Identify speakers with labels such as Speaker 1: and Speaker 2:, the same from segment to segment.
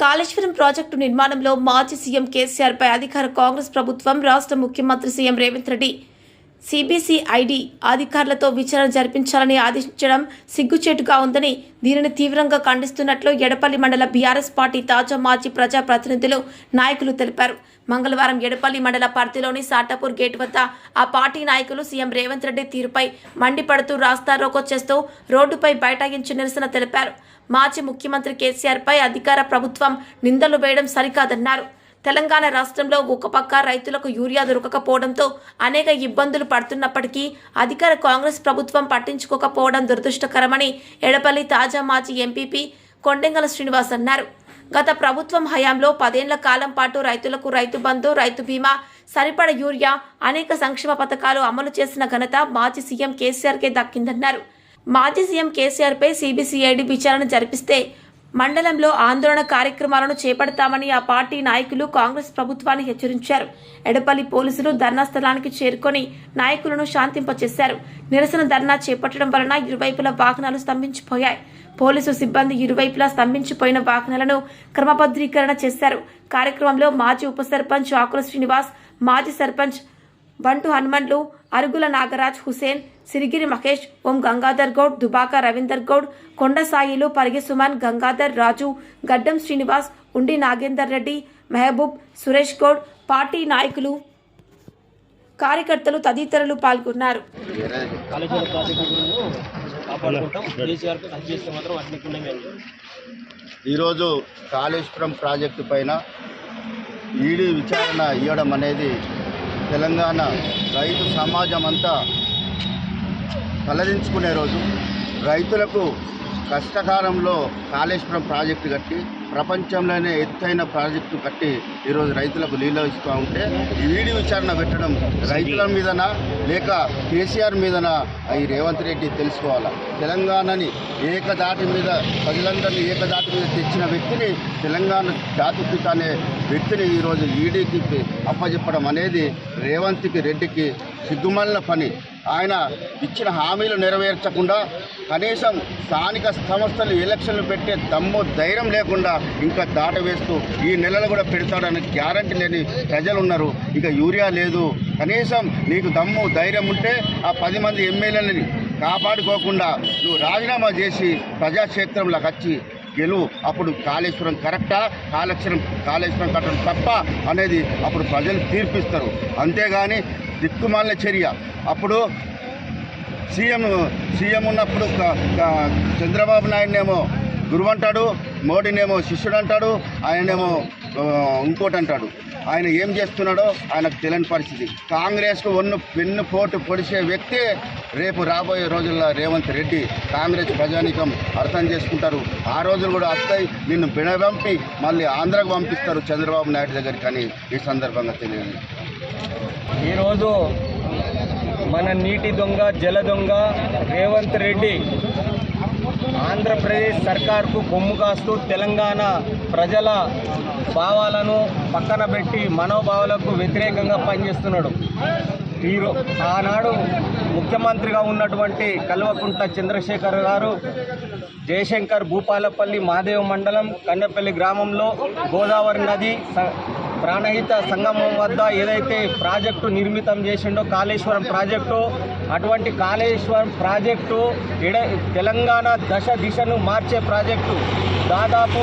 Speaker 1: Kaleshwaram project నిర్మాణంలో మాజీ CM KCR పై అధికార కాంగ్రెస్ ప్రభుత్వం రాష్ట్ర ముఖ్యమంత్రి సీఎం రేవంత్ రెడ్డి సిబిసిఐడి అధికారులతో విచారణ జరిపించాలని ఆదేశించడం సిగ్గుచేటుగా ఉందని దీనిని తీవ్రంగా ఖండిస్తున్నట్లు ఎడపల్లి మండల బీఆర్ఎస్ పార్టీ తాజా మాజీ ప్రజా ప్రతినిధులు నాయకులు తెలిపారు. మంగళవారం ఎడపల్లి మండల పరిధిలోని సాటాపూర్ గేట్ వద్ద ఆ పార్టీ నాయకులు సీఎం రేవంత్ రెడ్డి తీరుపై మండిపడుతూ రాస్తారోకో చేస్తూ రోడ్డుపై బైఠాయించి నిరసన తెలిపారు. మాజీ ముఖ్యమంత్రి కేసీఆర్పై అధికార ప్రభుత్వం నిందలు వేయడం సరికాదన్నారు. తెలంగాణ రాష్ట్రంలో ఒక పక్క రైతులకు యూరియా దొరకకపోవడంతో అనేక ఇబ్బందులు పడుతున్నప్పటికీ అధికార కాంగ్రెస్ ప్రభుత్వం పట్టించుకోకపోవడం దురదృష్టకరమని ఎడపల్లి తాజా మాజీ ఎంపీపీ కొండెంగల శ్రీనివాస్ అన్నారు. గత ప్రభుత్వం హయాంలో పదేళ్ళ కాలం పాటు రైతులకు రైతు బంధు రైతు బీమా సరిపడ యూరియా అనేక సంక్షేమ పథకాలు అమలు చేసిన ఘనత మాజీ సీఎం కేసీఆర్కే దక్కిందన్నారు. మాజీ సీఎం కేసీఆర్పై సిబిసిఐడి విచారణ జరిపిస్తే మండలంలో ఆందోళన కార్యక్రమాలను చేపడతామని ఆ పార్టీ నాయకులు కాంగ్రెస్ ప్రభుత్వాన్ని హెచ్చరించారు. ఎడపల్లి పోలీసులు ధర్నా స్థలానికి చేరుకొని నాయకులను శాంతింపచేశారు. నిరసన ధర్నా చేపట్టడం వలన ఇరువైపుల వాహనాలు స్తంభించిపోయాయి. పోలీసు సిబ్బంది ఇరువైపులా స్తంభించిపోయిన వాహనాలను క్రమబద్ధీకరణ చేశారు. కార్యక్రమంలో మాజీ ఉప సర్పంచ్ ఆకుల శ్రీనివాస్ మాజీ సర్పంచ్ బంటు హనుమండ్లు అరుగుల నాగరాజ్ హుసేన్ సిరిగిరి మహేష్ ఓం గంగాధర్ గౌడ్ దుబాక రవీందర్ గౌడ్ కొండ సాయిలు పరిగి సుమన్ గంగాధర్ రాజు గడ్డం శ్రీనివాస్ ఉండి నాగేందర్ రెడ్డి మెహబూబ్ సురేష్ గౌడ్ పార్టీ నాయకులు కార్యకర్తలు తదితరులు పాల్గొన్నారు.
Speaker 2: ఈరోజు కాళేశ్వరం ప్రాజెక్టు పైన ఈడీ విచారణ ఇవ్వడం అనేది తెలంగాణ రైతు సమాజం అంతా తలదించుకునే రోజు రైతులకు కష్టకాలంలో కాళేశ్వరం ప్రాజెక్టు కట్టి ప్రపంచంలోనే ఎత్తైన ప్రాజెక్టు కట్టి ఈరోజు రైతులకు నీళ్ళు ఇస్తూ ఉంటే ఈ ఈడీ విచారణ పెట్టడం రైతుల మీదనా లేక కేసీఆర్ మీదనా ఈ రేవంత్ రెడ్డి తెలుసుకోవాలా? తెలంగాణని ఏకదాటి మీద ప్రజలందరినీ ఏకదాటి మీద తెచ్చిన వ్యక్తిని తెలంగాణ జాతిపిత అనే వ్యక్తిని ఈరోజు ఈడీకి అప్పచెప్పడం అనేది రేవంత్కి రెడ్డికి సిగ్గుమల్ల పని. ఆయన ఇచ్చిన హామీలు నెరవేర్చకుండా కనీసం స్థానిక సంస్థలు ఎలక్షన్లు పెట్టే దమ్ము ధైర్యం లేకుండా ఇంకా దాటవేస్తూ ఈ నెలలు కూడా పెడతాడని గ్యారంటీ లేని ప్రజలు ఉన్నారు ఇక యూరియా లేదు. కనీసం నీకు దమ్ము ధైర్యం ఉంటే ఆ పది మంది ఎమ్మెల్యేలని కాపాడుకోకుండా నువ్వు రాజీనామా చేసి ప్రజాక్షేత్రంలోకి వచ్చి గెలువు. అప్పుడు కాళేశ్వరం కరెక్టా? కాళేశ్వరం కాళేశ్వరం కట్టడం తప్ప అనేది అప్పుడు ప్రజలు తీర్పిస్తారు. అంతేగాని దిక్కుమాలిన చర్య. అప్పుడు సీఎం సీఎం ఉన్నప్పుడు చంద్రబాబు నాయుడునేమో గురువు అంటాడు మోడీనేమో శిష్యుడు అంటాడు ఆయనేమో ఇంకోటి అంటాడు ఆయన ఏం చేస్తున్నాడో ఆయనకు తెలియని పరిస్థితి. కాంగ్రెస్కు ఒన్ను పెన్ను పోటు పొడిచే వ్యక్తి రేపు రాబోయే రోజుల్లో రేవంత్ రెడ్డి కాంగ్రెస్ ప్రజానీకం అర్థం చేసుకుంటారు. ఆ రోజులు కూడా వస్తాయి. నిన్ను బిడబంపి మళ్ళీ ఆంధ్రకు పంపిస్తారు చంద్రబాబు నాయుడు దగ్గరికి అని ఈ సందర్భంగా తెలియదు
Speaker 3: ఈరోజు మన నీటి దొంగ జల దొంగ రేవంత్ రెడ్డి ఆంధ్రప్రదేశ్ సర్కార్కు కొమ్ము కాస్తూ తెలంగాణ ప్రజల భావాలను పక్కన పెట్టి మనోభావాలకు వ్యతిరేకంగా పనిచేస్తున్నాడు. ఈరో ఆనాడు ముఖ్యమంత్రిగా ఉన్నటువంటి కల్వకుంట్ల చంద్రశేఖర్ గారు జయశంకర్ భూపాలపల్లి మాదేవ మండలం కన్నెపల్లి గ్రామంలో గోదావరి నది స- ప్రాణహిత సంగమం వద్ద ఏదైతే ప్రాజెక్టు నిర్మితం చేసిండో కాళేశ్వరం ప్రాజెక్టు అటువంటి కాళేశ్వరం ప్రాజెక్టు ఎడ తెలంగాణ దశ దిశను మార్చే ప్రాజెక్టు. దాదాపు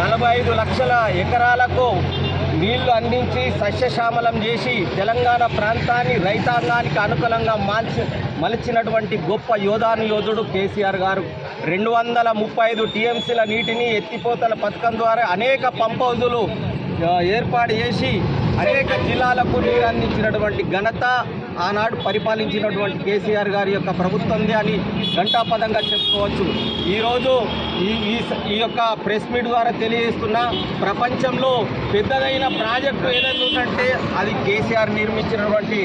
Speaker 3: నలభై ఐదు లక్షల ఎకరాలకు నీళ్ళు అందించి సస్యశ్యామలం చేసి తెలంగాణ ప్రాంతాన్ని రైతాంగానికి అనుకూలంగా మార్చి మలిచినటువంటి గొప్ప యోధాను యోధుడు కేసీఆర్ గారు. రెండు వందల ముప్పై ఐదు టీఎంసీల నీటిని ఎత్తిపోతల పథకం ద్వారా అనేక పంప్ హౌజులు ఏర్పాటు చేసి అనేక జిల్లాలకు నీరు అందించినటువంటి ఘనత ఆనాడు పరిపాలించినటువంటి కేసీఆర్ గారి యొక్క ప్రభుత్వంది అని ఘంటాపదంగా చెప్పుకోవచ్చు. ఈరోజు ఈ ఈ యొక్క ప్రెస్ మీట్ ద్వారా తెలియజేస్తున్న ప్రపంచంలో పెద్దదైన ప్రాజెక్టు ఏదైనా ఉందంటే అది కేసీఆర్ నిర్మించినటువంటి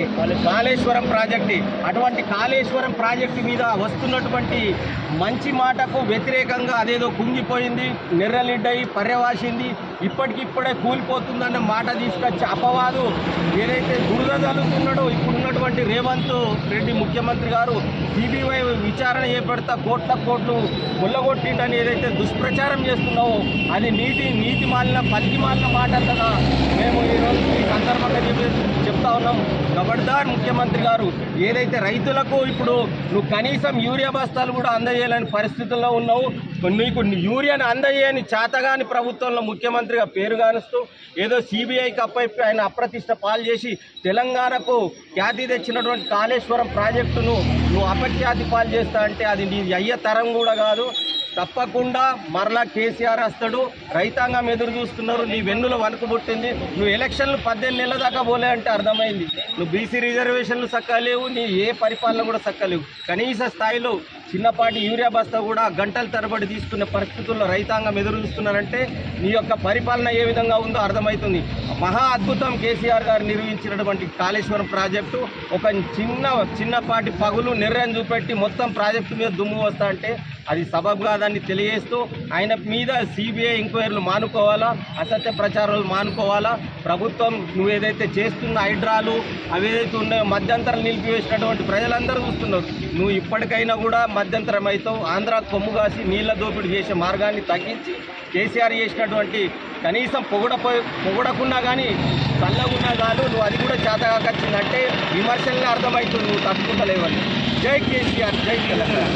Speaker 3: కాళేశ్వరం ప్రాజెక్టు. అటువంటి కాళేశ్వరం ప్రాజెక్టు మీద వస్తున్నటువంటి మంచి మాటకు వ్యతిరేకంగా అదేదో కుంగిపోయింది నిర్రలిడ్డయి పర్యవాసింది ఇప్పటికిప్పుడే కూలిపోతుందన్న మాట తీసుకొచ్చి అపవాదు ఏదైతే దురద జరుగుతున్నాడో ఇప్పుడున్నటువంటి రేవంత్ రెడ్డి ముఖ్యమంత్రి గారు సిబిఐ విచారణ చేపడతా కోట్ల కోట్లు కొల్లగొట్టిండని ఏదైతే దుష్ప్రచారం చేస్తున్నావో అది నీటి నీతి మాలిన పలికి మాలిన మాట కదా మేము ఈరోజు ఈ సందర్భంగా చెప్పి చెప్తా ఉన్నాం. గబర్దార్ ముఖ్యమంత్రి గారు ఏదైతే రైతులకు ఇప్పుడు నువ్వు కనీసం యూరియా బస్తాలు కూడా అందజేయలేని పరిస్థితుల్లో ఉన్నావు నీకు యూరియాను అందజేయని చేతగాని ప్రభుత్వంలో ముఖ్యమంత్రిగా పేరు గానుస్తూ ఏదో సిబిఐకి కప్పై ఆయన అప్రతిష్ట పాలు చేసి తెలంగాణకు ఖ్యాతి తెచ్చినటువంటి కాళేశ్వరం ప్రాజెక్టును నువ్వు అపఖ్యాతి పాలు చేస్తా అంటే అది నీ అయ్య తరం కూడా కాదు. తప్పకుండా మరలా కేసీఆర్ వస్తాడు. రైతాంగం ఎదురు చూస్తున్నారు. నీ వెన్నుల వణుకు పుట్టింది. నువ్వు ఎలక్షన్లు పద్దెనిమిది నెలల దాకా పోలే అంటే అర్థమైంది. నువ్వు బీసీ రిజర్వేషన్లు సక్కలేవు నీ ఏ పరిపాలన కూడా సక్కలేవు కనీస స్థాయిలో చిన్నపాటి యూరియా బస్తా కూడా గంటల తరబడి తీసుకునే పరిస్థితుల్లో రైతాంగం ఎదురు చూస్తున్నారంటే నీ యొక్క పరిపాలన ఏ విధంగా ఉందో అర్థమవుతుంది. మహా అద్భుతం కేసీఆర్ గారు నిర్వహించినటువంటి కాళేశ్వరం ప్రాజెక్టు. ఒక చిన్న చిన్నపాటి పగులు నిర్ణయం చూపెట్టి మొత్తం ప్రాజెక్టు మీద దుమ్ము వస్తా అంటే అది సబబ్ కాదని తెలియజేస్తూ ఆయన మీద సిబిఐ ఎంక్వైరీలు మానుకోవాలా అసత్య ప్రచారాలు మానుకోవాలా ప్రభుత్వం నువ్వు ఏదైతే చేస్తున్న హైడ్రాలు అవి ఏదైతే ఉన్నాయో మధ్యంతరం నిలిపివేసినటువంటి ప్రజలందరూ చూస్తున్నారు. నువ్వు ఇప్పటికైనా కూడా మధ్యంతరం అవుతావు. ఆంధ్ర కొమ్ము కాసి నీళ్ళ దోపిడీ చేసే మార్గాన్ని తగ్గించి కేసీఆర్ చేసినటువంటి కనీసం పొగడపోయి పొగడకున్నా కానీ చల్లగున్నా కాదు నువ్వు అది కూడా చేతగాకొచ్చిందంటే విమర్శల్ని అర్థమవుతుంది నువ్వు తట్టుకుంటలేవని. జై కేసీఆర్ జై తెలంగాణ.